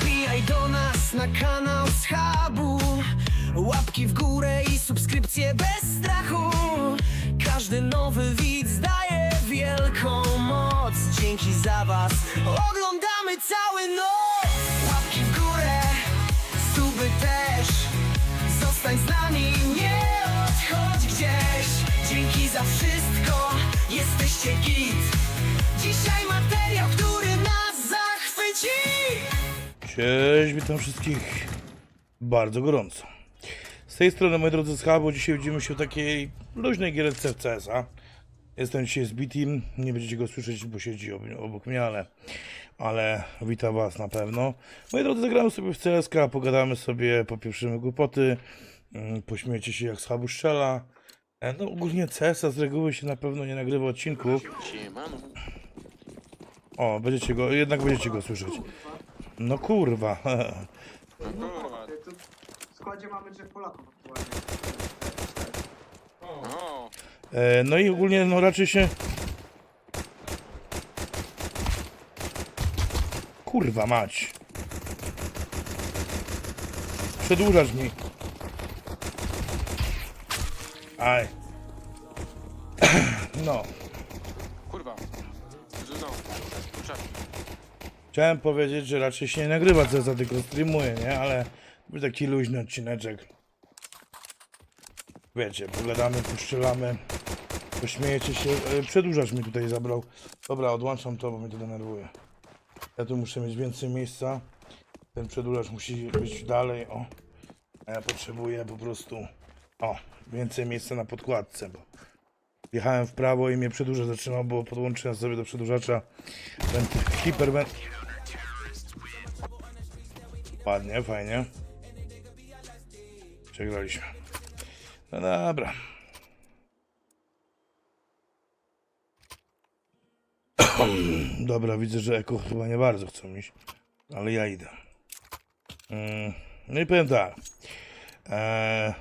Wbijaj do nas na kanał Schabu Łapki w górę i subskrypcje bez strachu. Każdy nowy widz daje wielką moc. Dzięki za was oglądamy cały noc. Łapki w górę, suby też. Zostań z nami, nie odchodź gdzieś. Dzięki za wszystko, jesteście git. Dzisiaj materiał, który Cześć, witam wszystkich bardzo gorąco. Z tej strony, moi drodzy, z Hubu, dzisiaj widzimy się w takiej luźnej gierce w CS-a. Jestem dzisiaj z Bitim, nie będziecie go słyszeć, bo siedzi ob- obok mnie, ale, ale witam was na pewno. Moi drodzy, zagramy sobie w CSK, pogadamy sobie, popieprzymy głupoty, mm, pośmiejecie się jak z Hubu strzela. E, No ogólnie CS-a z reguły się na pewno nie nagrywa odcinków. O, będziecie go, jednak będziecie go słyszeć. No kurwa. No kurwa. Tu w składzie mamy trzech Polaków aktualnie. O, E, no i ogólnie no raczej się... Kurwa mać. Przedłużasz mi. Aj. No. kurwa. Chciałem powiedzieć, że raczej się nie nagrywa co za tylko streamuje, nie? Ale był taki luźny odcineczek. Wiecie, pogadamy, poszczelamy, pośmiejecie się. E, Przedłużacz mi tutaj zabrał. Dobra, odłączam to, bo mnie to denerwuje. Ja tu muszę mieć więcej miejsca. Ten przedłużacz musi być dalej, o. A ja potrzebuję po prostu, o, więcej miejsca na podkładce, bo jechałem w prawo i mnie przedłużacz zatrzymał, bo podłączyłem sobie do przedłużacza ten hiperwen... Ładnie, fajnie. Przegraliśmy. No dobra. Dobra, widzę, że eko chyba nie bardzo chcą iść, ale ja idę. Mm, No i powiem tak. Eee,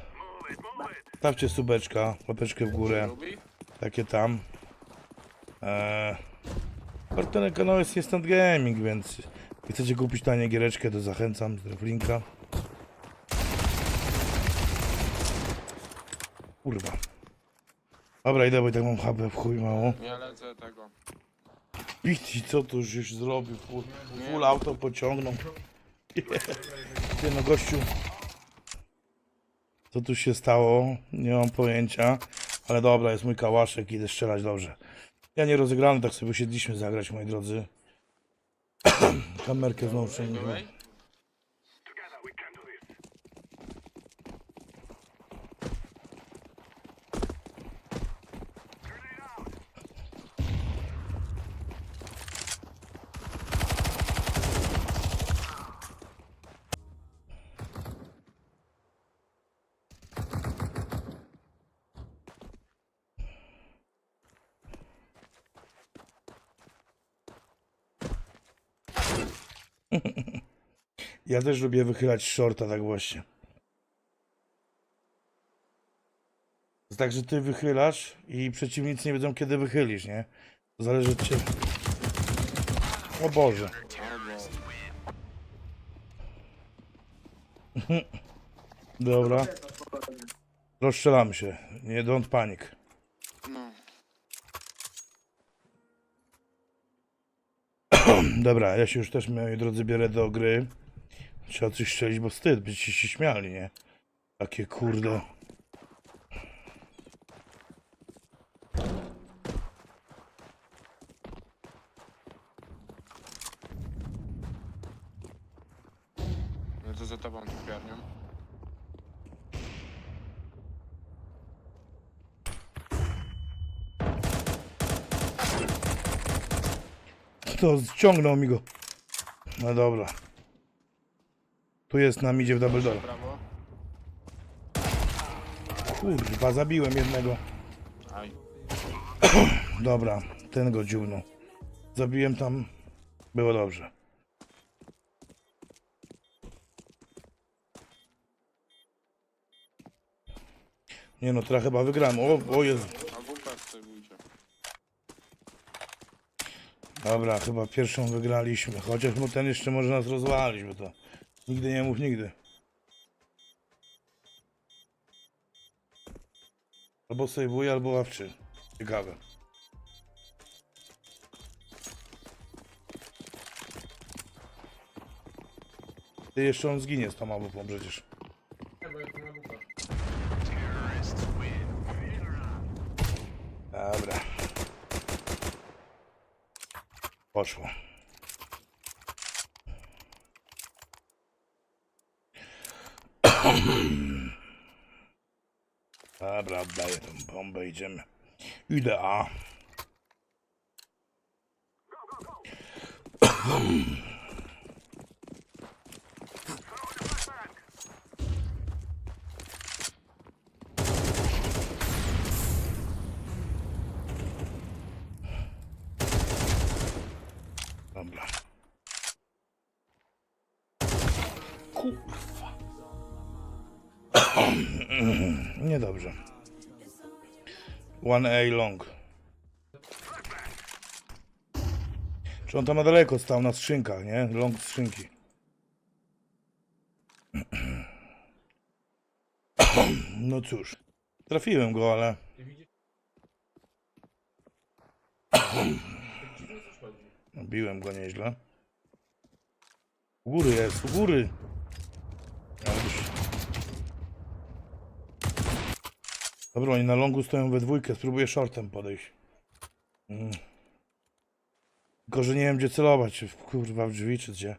stawcie subeczka, łapeczkę w górę? Takie tam. Eee, partnerem kanału jest Instant Gaming, więc jak chcecie kupić tanie giereczkę, to zachęcam z linka. Kurwa. Dobra, idę, bo i tak mam hubę w chuj mało. Nie lecę tego. Piti, co tu już już zrobił? Full, full auto pociągnął. Ty no gościu. Co tu się stało? Nie mam pojęcia. Ale dobra, jest mój kałaszek, idę strzelać dobrze. Ja nie rozegrany, tak sobie usiedliśmy zagrać, moi drodzy. Kamerkę znowu. Ja też lubię wychylać shorta tak właśnie. To Tak, że ty wychylasz i przeciwnicy nie wiedzą kiedy wychylisz, nie? To zależy od ciebie. O Boże. Dobra, rozstrzelamy się. Nie don't panic. Dobra, ja się już też, moi drodzy, biorę do gry. Trzeba coś strzelić, bo wstyd, byście się śmiali, nie? Takie kurde. No to za tobą piarnią. To ściągnął mi go. No dobra. Tu jest nam idzie w double door. Kurwa, zabiłem jednego. Dobra, ten go dziubnął. Zabiłem tam. Było dobrze. Nie no, teraz chyba wygrałem. O, o Jezu. Dobra, chyba pierwszą wygraliśmy. Chociaż mu ten jeszcze może nas rozwalić, bo to nigdy nie mów nigdy. Albo sejwuje, albo ławczy. Ciekawe. Ty jeszcze on zginie z tą mapą przecież. Dobra. Poszło. Dobra, oddaję tę bombę, idziemy. Idę A. 1A long. Czy on tam na daleko stał, na skrzynkach, nie? Long skrzynki. No cóż, trafiłem go, ale... Biłem go nieźle. U góry jest, u góry! Ja już Dobra, oni na longu stoją we dwójkę, spróbuję shortem podejść. Mm. Tylko, że nie wiem gdzie celować, w, kurwa w drzwi, czy gdzie.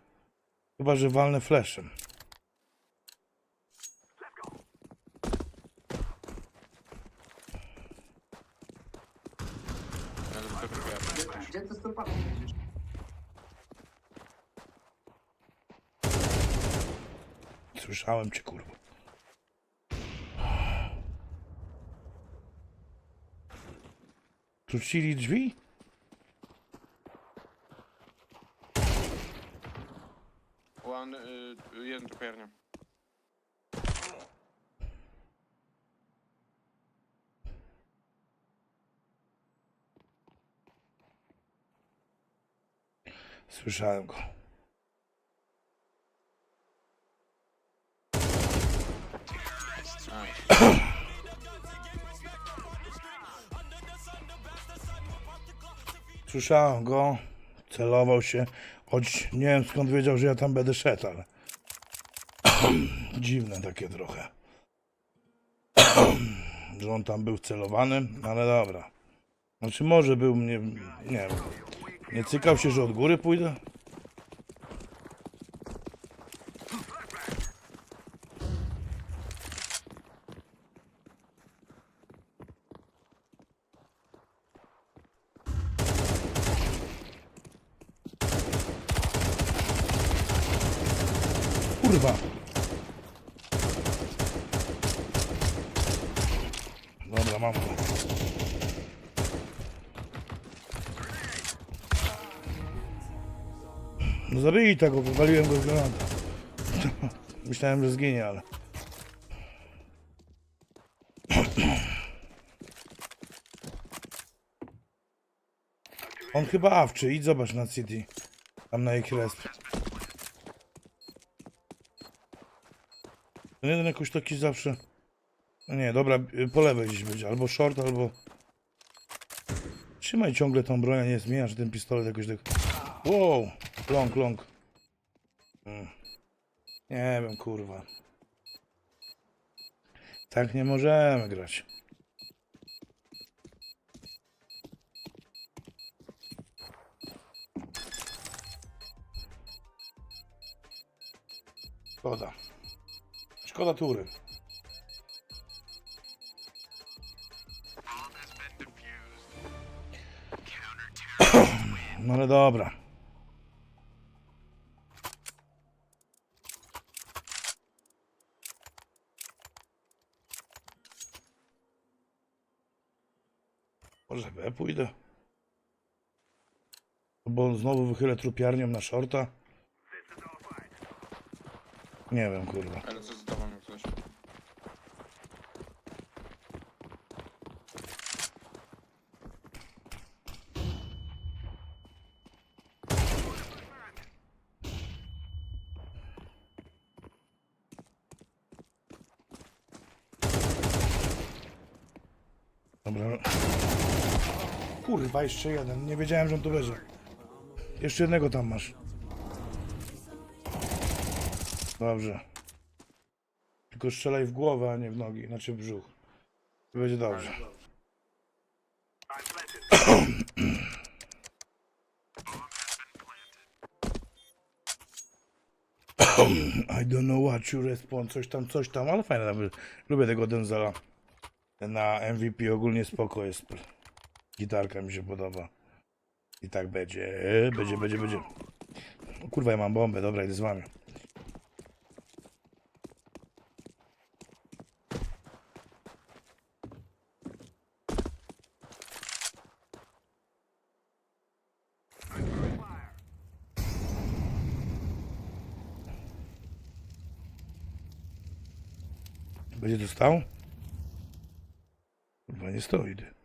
Chyba, że walnę jedziesz? Słyszałem cię, kurwa. Trucili drzwi? One, y, jeden topiernia. Słyszałem go. Słyszałem go, celował się, choć nie wiem skąd wiedział, że ja tam będę szedł, ale dziwne takie trochę. że on tam był celowany, ale dobra. Znaczy może był mnie, nie wiem, nie cykał się, że od góry pójdę? Kurwa! Dobra, mam go. No zabili tego, wywaliłem go z granata. Myślałem, że zginie, ale... On chyba awczy, idź zobacz na City. Tam na ich resp. Ten jeden jakoś taki zawsze... No nie, dobra, y, po lewej gdzieś będzie. Albo short, albo... Trzymaj ciągle tą broń, a nie zmieniasz ten pistolet jakoś tak... Wow! Long, long. Mm. Nie wiem, kurwa. Tak nie możemy grać. Szkoda. Szkoda tury. No ale dobra. Może B pójdę. Bo znowu wychylę trupiarnią na shorta. Nie wiem, kurwa. Ale co z tobą jak coś? Dobra. Kurwa, jeszcze jeden. Nie wiedziałem, że on tu będzie. Jeszcze jednego tam masz. Dobrze. Tylko strzelaj w głowę, a nie w nogi, znaczy w brzuch. Będzie dobrze. I don't know what you respond, coś tam, coś tam, ale fajne. Lubię tego Denzela. Na MVP ogólnie spoko jest. Gitarka mi się podoba. I tak będzie, będzie, będzie, będzie. O kurwa, ja mam bombę, dobra, idę z wami. Będzie tu stał? Kurwa, nie stoi.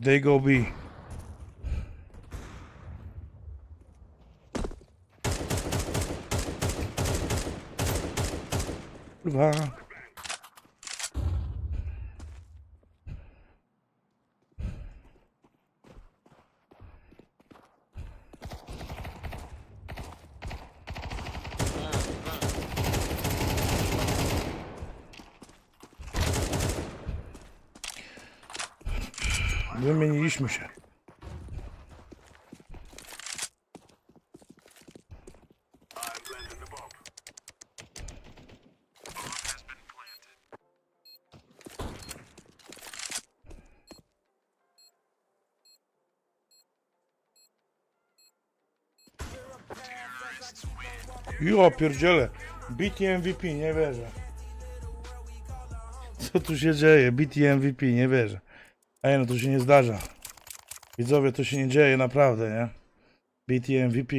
They go B. Kurwa. Wymieniliśmy się. Jo, pierdziele. BT MVP, nie wierzę. Co tu się dzieje? BT MVP, nie wierzę. Ej, no to się nie zdarza. Widzowie, to się nie dzieje naprawdę, nie? BT MVP.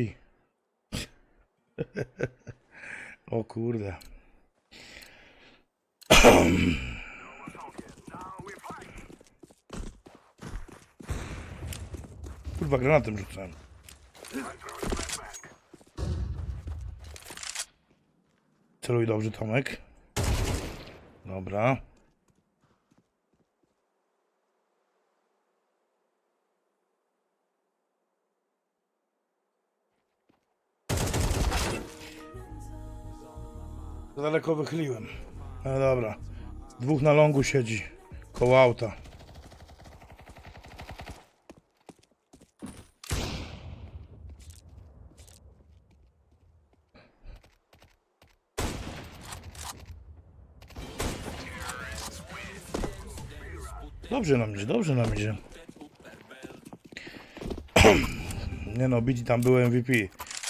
o kurde. Kurwa, granatem rzucałem. Celuj dobrze, Tomek. Dobra. Za daleko wychyliłem. No dobra. Dwóch na longu siedzi. Koło auta. Dobrze nam idzie, dobrze nam idzie. Nie no, Biti tam był MVP.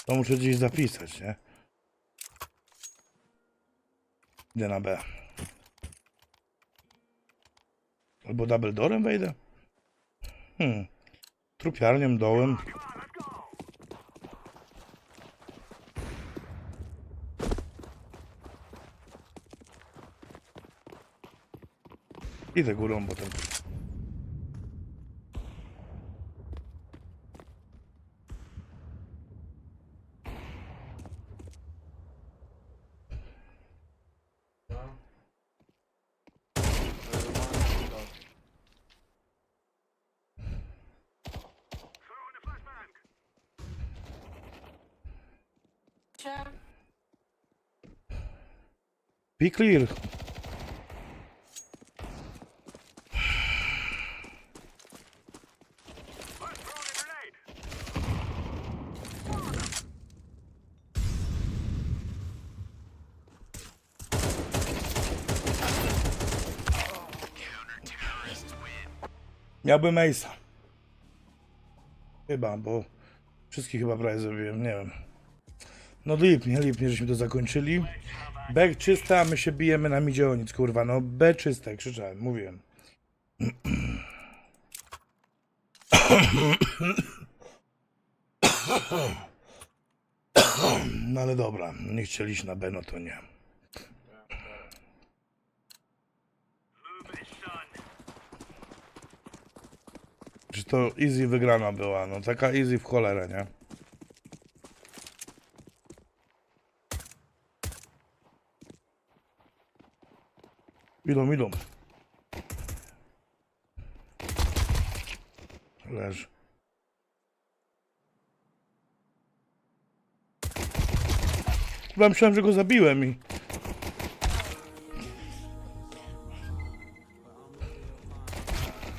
To muszę gdzieś zapisać, nie? Idę na B. Albo double doorem wejdę? Hmm. Trupiarnią dołem. Idę górą, bo ten... Be clear. Miałbym Ace'a. Chyba, bo wszystkich chyba prawie zrobiłem, nie wiem. No lipnie, lipnie, żeśmy to zakończyli. B czysta, a my się bijemy na midzie o nic, kurwa. No B czyste, krzyczałem, mówiłem. No ale dobra, nie chcieliście na B, no to nie. Czy to easy wygrana była, no taka easy w cholerę, nie? Idą, idą. Leży. Chyba myślałem, że go zabiłem i...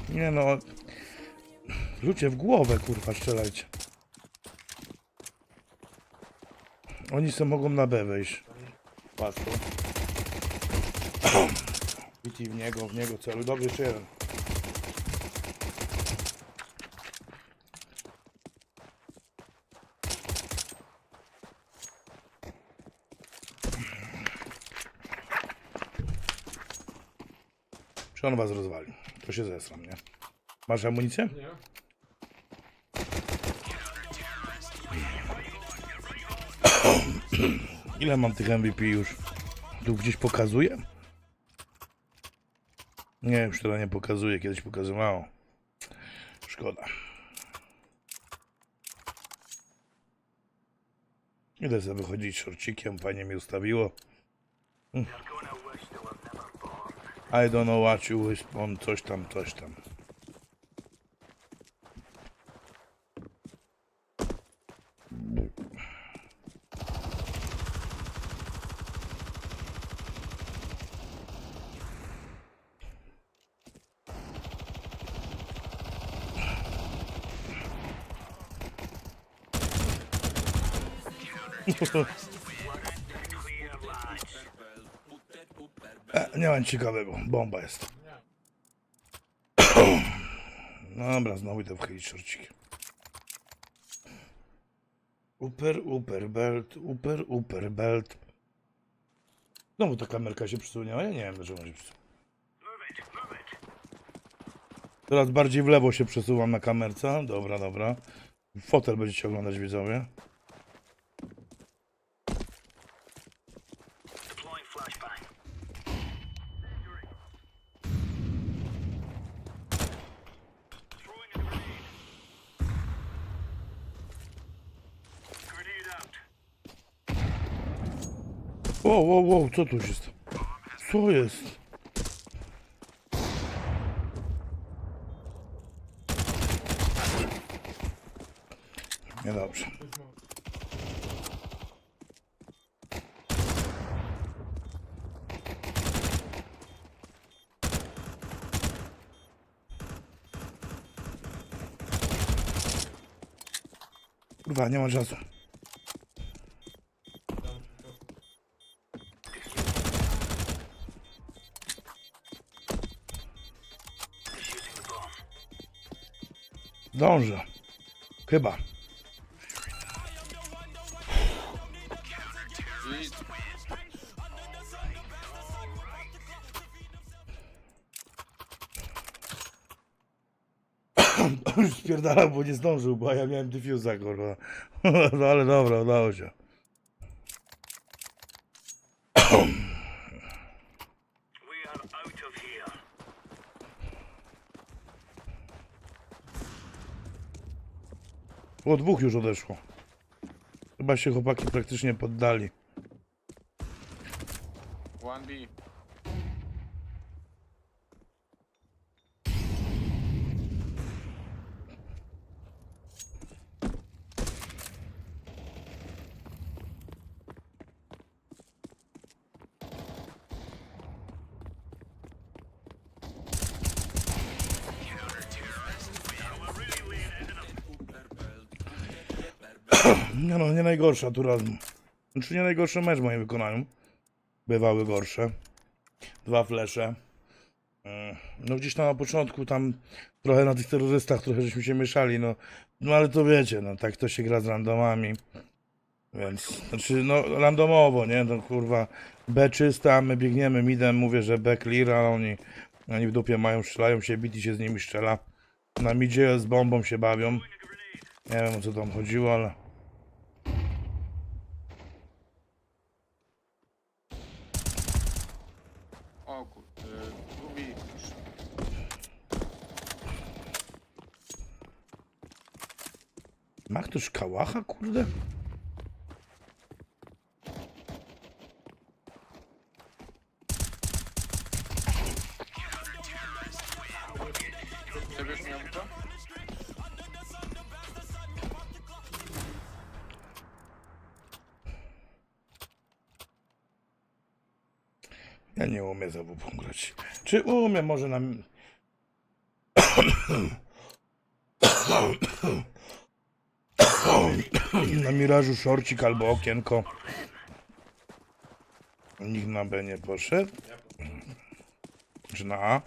Nie no... Rzucie w głowę, kurwa, strzelajcie. Oni se mogą na B wejść. Łatwo. Idź w niego, w niego celu. Dobrze, jeszcze jeden. Czy on was rozwali? To się zesram, nie? Masz amunicję? Nie? Ile mam tych MVP już? Tu gdzieś pokazuje? Nie, już teraz nie pokazuje, kiedyś pokazywało. Szkoda. Idę sobie wychodzić szorcikiem, fajnie mi ustawiło. Mm. I don't know what you on coś tam, coś tam. E, nie mam ciekawego, bomba jest. Dobra, znowu idę wchylić szorciki. Uper, uper, belt, uper, uper, belt. Znowu ta kamerka się przesunęła, ja nie wiem dlaczego się przesunęła. Teraz bardziej w lewo się przesuwam na kamerce. Dobra, dobra. Fotel będziecie oglądać widzowie. Wow, co tu jest? Co jest? Niedobrze. Kurwa, nie ma czasu. Dążę. Chyba. Już spierdalał, bo nie zdążył, bo ja miałem diffusa, kurwa. No ale dobra, udało się. O dwóch już odeszło. Chyba się chłopaki praktycznie poddali. B. Nie no, nie najgorsza tura. Znaczy nie najgorszy mecz w moim wykonaniu. Bywały gorsze. Dwa flesze. Mm, No gdzieś tam na początku tam trochę na tych terrorystach trochę żeśmy się mieszali, no. No ale to wiecie, no tak to się gra z randomami. Więc, znaczy no randomowo, nie? No kurwa B czysta, my biegniemy midem, mówię, że B clear, a oni, oni w dupie mają, strzelają się, biti się z nimi strzela. Na midzie z bombą się bawią. Nie wiem o co tam chodziło, ale... Mach tu kałacha, kurde? Ja nie umiem za bubą grać. Czy umiem? Może nam... na mirażu szorcik albo okienko. Nikt na B nie poszedł. Czy na A?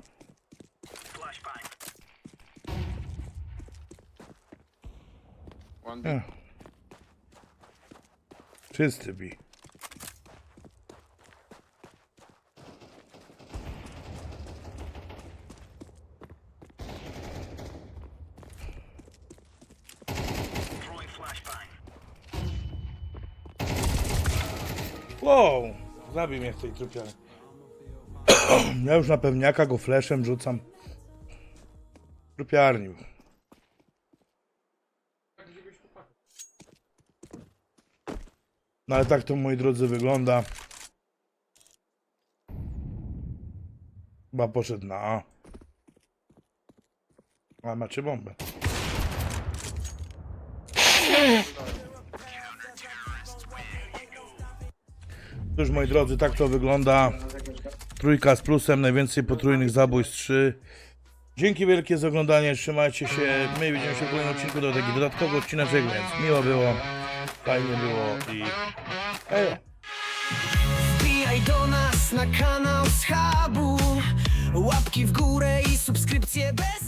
Czysty bi. Wow, zabij mnie w tej trupiarni. ja już na pewniaka go fleszem rzucam. Trupiarni. był. No ale tak to moi drodzy wygląda. Chyba poszedł na. A macie bombę. Cóż moi drodzy, tak to wygląda. Trójka z plusem, najwięcej potrójnych zabójstw 3. Dzięki wielkie za oglądanie, trzymajcie się. My widzimy się w kolejnym odcinku, to taki dodatkowy odcineczek, więc miło było, fajnie było i... Ejo. Wbijaj do nas na kanał Schabu Łapki w górę i subskrypcje bez